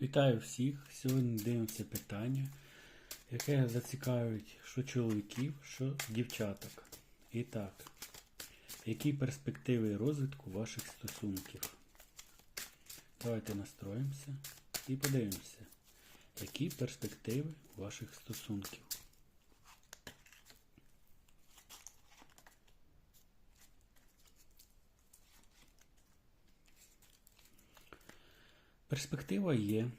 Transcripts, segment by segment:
Вітаю всіх! Сьогодні дивимося питання, яке зацікавить що чоловіків, що дівчаток. І так, які перспективи розвитку ваших стосунків? Давайте настроїмося і подивимося, які перспективи ваших стосунків. Перспектива є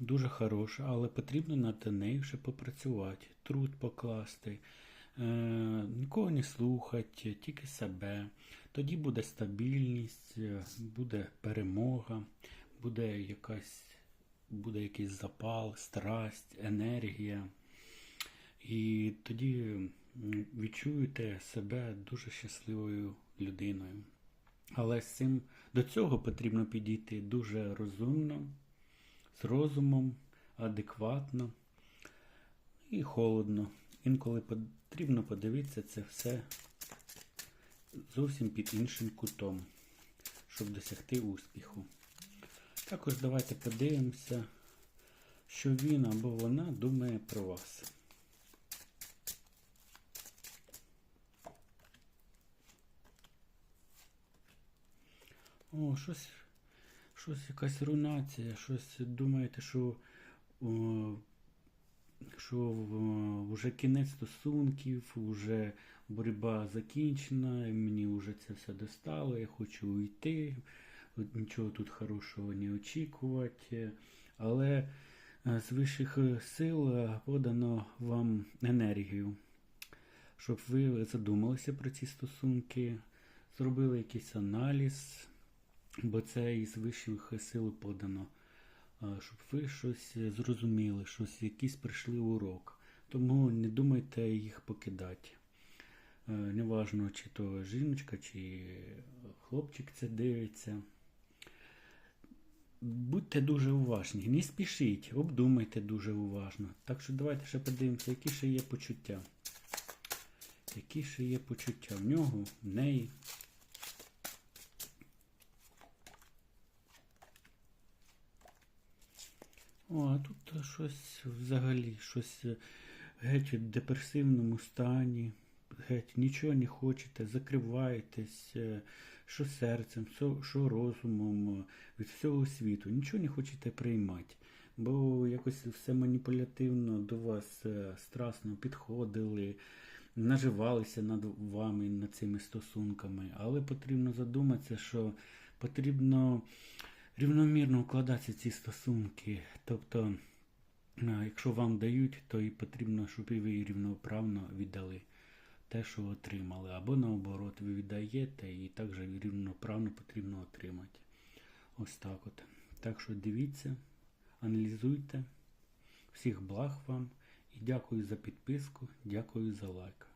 дуже хороша, але потрібно над нею ще попрацювати, труд покласти, е, нікого не слухати, тільки себе. Тоді буде стабільність, е, буде перемога, буде якась, буде якийсь запал, страсть, енергія. І тоді відчуєте себе дуже щасливою людиною. Але з цим до цього потрібно підійти дуже розумно, з розумом, адекватно і холодно. Інколи потрібно подивитися це все зовсім під іншим кутом, щоб досягти успіху. Також давайте подивимося, що він або вона думає про вас. О, щось, щось якась рунація, щось думаєте, що, о, що о, вже кінець стосунків, вже боротьба закінчена, і мені вже це все достало, я хочу уйти, нічого тут хорошого не очікувати. Але е, з вищих сил е, подано вам енергію, щоб ви задумалися про ці стосунки, зробили якийсь аналіз. Бо це із вищих сил подано, щоб ви щось зрозуміли, щось якийсь прийшли урок. Тому не думайте їх покидати. Е, Неважно, чи то жіночка, чи хлопчик це дивиться. Будьте дуже уважні, не спішіть, обдумайте дуже уважно. Так що давайте ще подивимося, які ще є почуття. Які ще є почуття в нього, в неї. О, а тут щось взагалі, щось е, геть в депресивному стані, геть нічого не хочете, закриваєтесь, е, що серцем, що, розумом е, від всього світу. Нічого не хочете приймати. Бо якось все маніпулятивно до вас е, страсно підходили, наживалися над вами, над цими стосунками. Але потрібно задуматися, що потрібно рівномірно вкладатися ці стосунки. Тобто, якщо вам дають, то і потрібно, щоб і ви рівноправно віддали те, що отримали. Або наоборот, ви віддаєте і також рівноправно потрібно отримати. Ось так от. Так що дивіться, аналізуйте. Всіх благ вам і дякую за підписку, дякую за лайк.